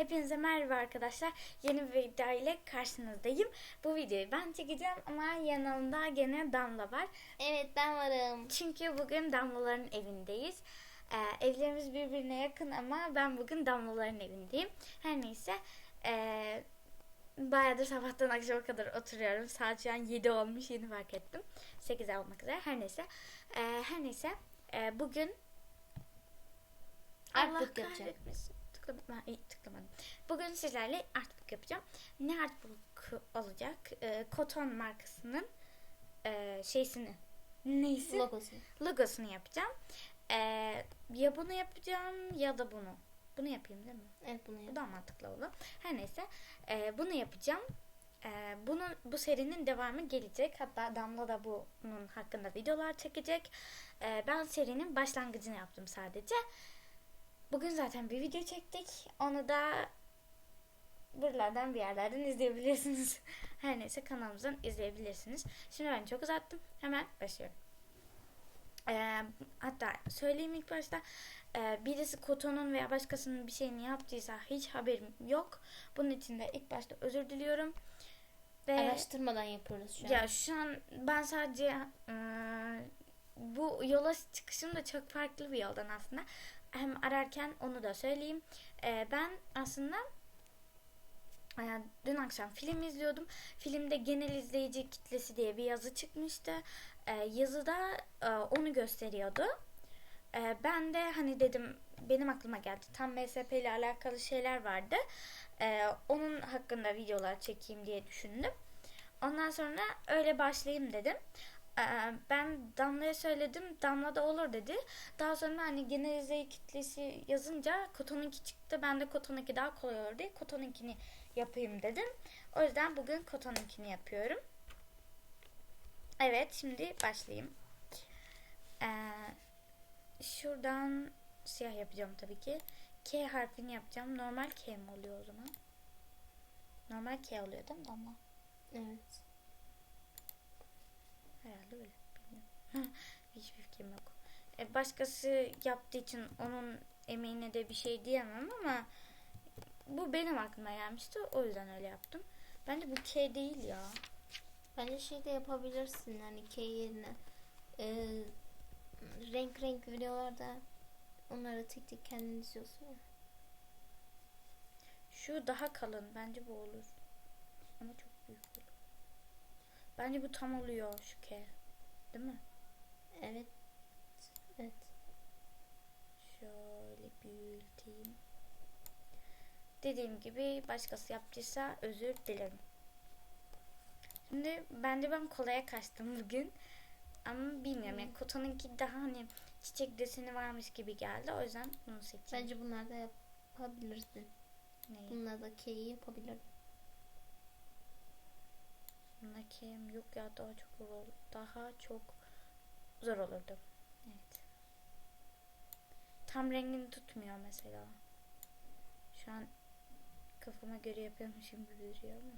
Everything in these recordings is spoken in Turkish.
Hepinize merhaba arkadaşlar. Yeni bir video ile karşınızdayım. Bu videoyu ben çekeceğim ama yanımda gene Damla var. Evet ben varım. Çünkü bugün Damlaların evindeyiz. Ee, evlerimiz birbirine yakın ama ben bugün Damlaların evindeyim. Her neyse. Ee, bayağıdır sabahtan akşama kadar oturuyorum. Saat şu an 7 olmuş. Yeni fark ettim. 8 olmak üzere. Her neyse. Ee, her neyse. Ee, bugün Allah kahretmesin. Tıkladım. Ha, iyi, tıklamadım. Bugün sizlerle artbook yapacağım. Ne artbook olacak? Ee, Koton markasının e, şeysini neyse Logosu. logosunu yapacağım. Ee, ya bunu yapacağım ya da bunu. Bunu yapayım değil mi? Evet bunu Bu yap. daha mantıklı oldu. Her neyse. Ee, bunu yapacağım. Ee, bunun bu serinin devamı gelecek. Hatta Damla da bunun hakkında videolar çekecek. Ee, ben serinin başlangıcını yaptım sadece. Bugün zaten bir video çektik. Onu da buralardan bir yerlerden izleyebilirsiniz. Her neyse kanalımızdan izleyebilirsiniz. Şimdi ben çok uzattım. Hemen başlıyorum. Ee, hatta söyleyeyim ilk başta Ee, birisi Koto'nun veya başkasının bir şeyini yaptıysa hiç haberim yok. Bunun için de ilk başta özür diliyorum. Ve Araştırmadan yapıyoruz şu an. ya şu an ben sadece e, bu yola çıkışım da çok farklı bir yoldan aslında. Hem ararken onu da söyleyeyim. E, ben aslında e, dün akşam film izliyordum. Filmde genel izleyici kitlesi diye bir yazı çıkmıştı. E, yazıda e, onu gösteriyordu. E, ben de hani dedim benim aklıma geldi. Tam MSP ile alakalı şeyler vardı. E, onun hakkında videolar çekeyim diye düşündüm. Ondan sonra öyle başlayayım dedim. Ee, ben Damla'ya söyledim. Damla da olur dedi. Daha sonra hani genel izleyici kitlesi yazınca Koton'unki çıktı. Ben de Koton'unki daha kolay olur diye Koton'unkini yapayım dedim. O yüzden bugün Koton'unkini yapıyorum. Evet şimdi başlayayım. Ee, şuradan siyah yapacağım tabii ki. K harfini yapacağım. Normal K mi oluyor o zaman? Normal K oluyor değil mi Damla? Evet. Herhalde öyle. Bilmiyorum. Hiçbir fikrim yok. E, başkası yaptığı için onun emeğine de bir şey diyemem ama bu benim aklıma gelmişti. O yüzden öyle yaptım. Bence bu K değil ya. Bence şey de yapabilirsin hani K yerine. Ee, renk renk videolarda onları tek tek kendin izliyorsun ya. Şu daha kalın. Bence bu olur. Ama çok büyük olur. Bence bu tam oluyor şu K. Değil mi? Evet. Evet. Şöyle büyüteyim. Dediğim gibi başkası yaptıysa özür dilerim. Şimdi bence ben kolaya kaçtım bugün. Ama bilmiyorum yani Koto'nunki daha hani çiçek deseni varmış gibi geldi. O yüzden bunu seçeceğim. Bence bunlar da yapabilirsin. Neyi? Bunlar da K'yi yapabilirdin. Kim? Yok ya daha çok zor olur. Daha çok zor olurdu. Evet. Tam rengini tutmuyor mesela. Şu an kafama göre yapıyormuşum gibi duruyor ama.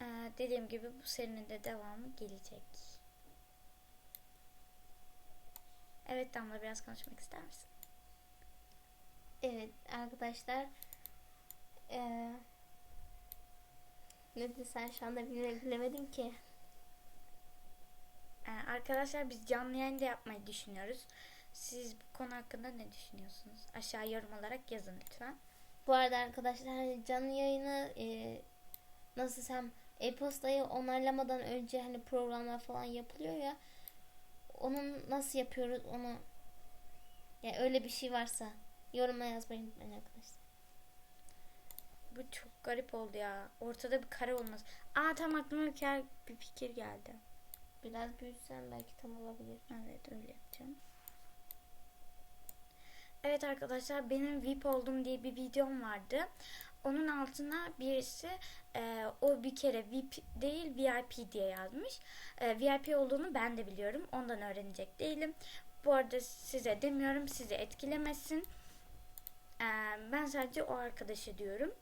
Ee, dediğim gibi bu serinin de devamı gelecek. Evet Damla biraz konuşmak ister misin? Evet arkadaşlar. Ee, ne desen şu anda bile- bilemedim ki. Ee, arkadaşlar biz canlı yayın da yapmayı düşünüyoruz. Siz bu konu hakkında ne düşünüyorsunuz? Aşağı yorum olarak yazın lütfen. Bu arada arkadaşlar hani canlı yayını e, nasıl desem e-postayı onaylamadan önce hani programlar falan yapılıyor ya onun nasıl yapıyoruz onu ya öyle bir şey varsa yoruma yazmayı unutmayın arkadaşlar. Bu çok garip oldu ya. Ortada bir kare olmaz. Aa tam aklıma bir, bir fikir geldi. Biraz büyütsen belki tam olabilir. Evet öyle yapacağım. Evet arkadaşlar benim VIP oldum diye bir videom vardı. Onun altına birisi e, o bir kere VIP değil VIP diye yazmış. E, VIP olduğunu ben de biliyorum. Ondan öğrenecek değilim. Bu arada size demiyorum sizi etkilemesin. E, ben sadece o arkadaşı diyorum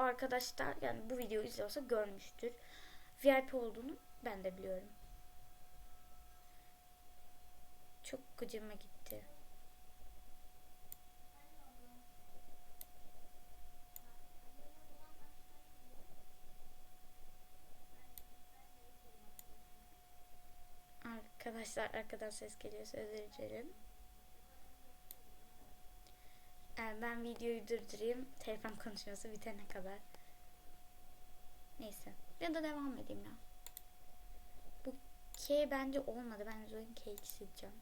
arkadaşlar yani bu videoyu izliyorsa görmüştür. VIP olduğunu ben de biliyorum. Çok gıcıma gitti. Arkadaşlar arkadan ses geliyorsa özür dilerim. Ben videoyu durdurayım. Telefon konuşması bitene kadar. Neyse. Ya da devam edeyim ya. Bu K bence olmadı. Ben Zoe'nin K'yi sileceğim.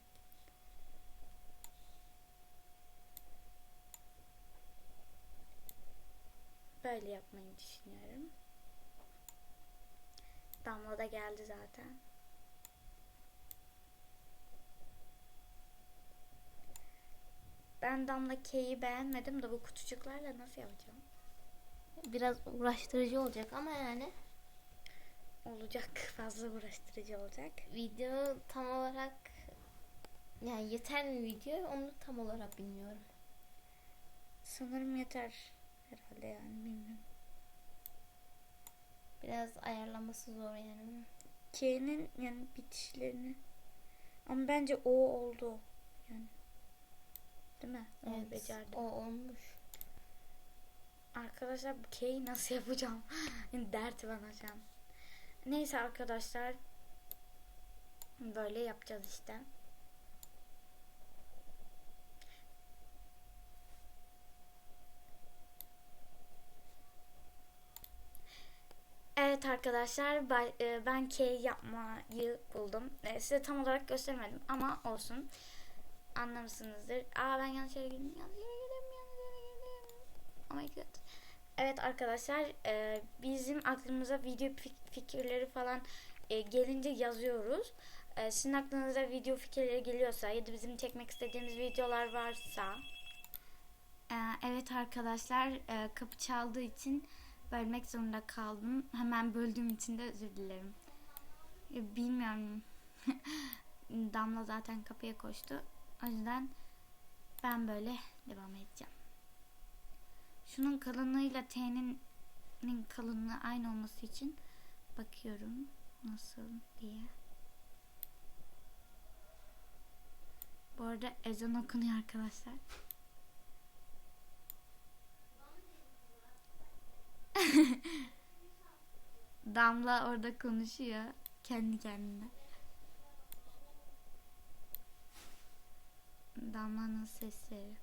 Böyle yapmayı düşünüyorum. Damla da geldi zaten. Ben Damla K'yi beğenmedim de bu kutucuklarla nasıl yapacağım? Biraz uğraştırıcı olacak ama yani Olacak fazla uğraştırıcı olacak. video tam olarak yani yeter mi video onu tam olarak bilmiyorum. Sanırım yeter herhalde yani bilmiyorum. Biraz ayarlaması zor yani. K'nin yani bitişlerini ama bence o oldu yani. Değil mi? O Evet, becerdi. o olmuş. Arkadaşlar bu K'yi nasıl yapacağım? Dert bana şu an. Neyse arkadaşlar. Böyle yapacağız işte. Evet arkadaşlar e, ben K yapmayı buldum. E, Size tam olarak göstermedim ama olsun. Anlamışsınızdır. Aa ben yanlış yere girdim. Yanlış yere girdim. Yanlış yere girdim. Oh my god. Evet arkadaşlar e, bizim aklımıza video fik- fikirleri falan e, gelince yazıyoruz. E, sizin aklınıza video fikirleri geliyorsa ya da bizim çekmek istediğimiz videolar varsa e, evet arkadaşlar e, kapı çaldığı için bölmek zorunda kaldım. Hemen böldüğüm için de özür dilerim. E, bilmiyorum. Damla zaten kapıya koştu. O yüzden ben böyle devam edeceğim. Şunun kalınlığıyla T'nin nin kalınlığı aynı olması için bakıyorum nasıl diye. Bu arada ezan okunuyor arkadaşlar. Damla orada konuşuyor kendi kendine. Damla'nın sesleri.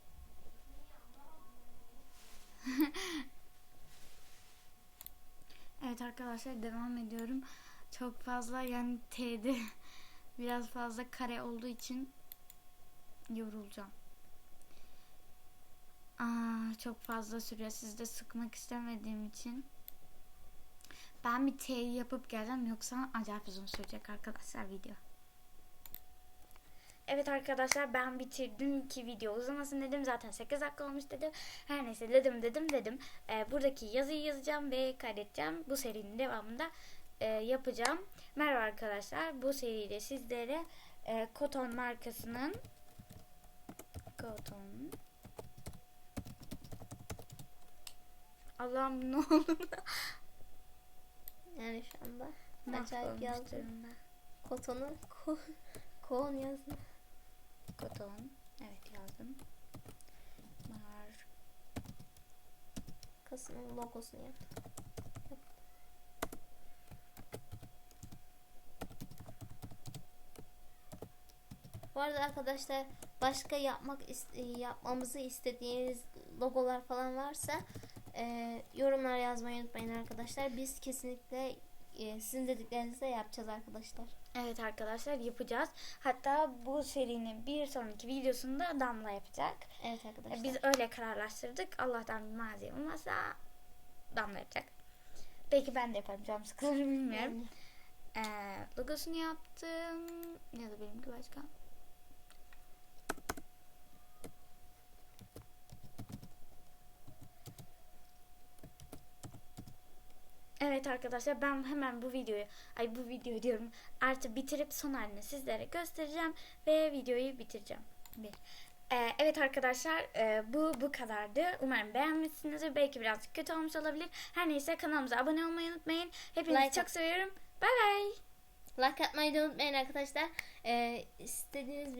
evet arkadaşlar devam ediyorum. Çok fazla yani T'de biraz fazla kare olduğu için yorulacağım. Aa, çok fazla sürüyor. Sizi de sıkmak istemediğim için. Ben bir T'yi yapıp geleceğim. Yoksa acayip uzun sürecek arkadaşlar video. Evet arkadaşlar ben bitirdim ki video uzamasın dedim. Zaten 8 dakika olmuş dedim. Her neyse dedim dedim dedim. Ee, buradaki yazıyı yazacağım ve kaydedeceğim. Bu serinin devamında e, yapacağım. Merhaba arkadaşlar. Bu seride sizlere e, Koton markasının Koton Allah'ım ne oldu? Yani şu anda acayip yazdım. Kotonu ko, kon yazdım. Koton. Evet yazdım. Mar Kasım'ın logosunu yaptım. Bu arada arkadaşlar başka yapmak yapmamızı istediğiniz logolar falan varsa e, yorumlar yazmayı unutmayın arkadaşlar. Biz kesinlikle e, sizin dediklerinizde yapacağız arkadaşlar. Evet arkadaşlar yapacağız. Hatta bu serinin bir sonraki videosunda Damla yapacak. Evet arkadaşlar. Biz öyle kararlaştırdık. Allah'tan bir malzeme olmazsa Damla yapacak. Belki ben de yaparım. Canım sıkılır bilmiyorum. Yani Ee, logosunu yaptım. Ya da benimki başka. Evet arkadaşlar ben hemen bu videoyu ay bu video diyorum artık bitirip son halini sizlere göstereceğim ve videoyu bitireceğim. Bir. Ee, evet arkadaşlar e, bu bu kadardı. Umarım beğenmişsinizdir. Belki birazcık kötü olmuş olabilir. Her neyse kanalımıza abone olmayı unutmayın. Hepinizi Like çok seviyorum. Bay bay. like atmayı da unutmayın arkadaşlar. E, istediğiniz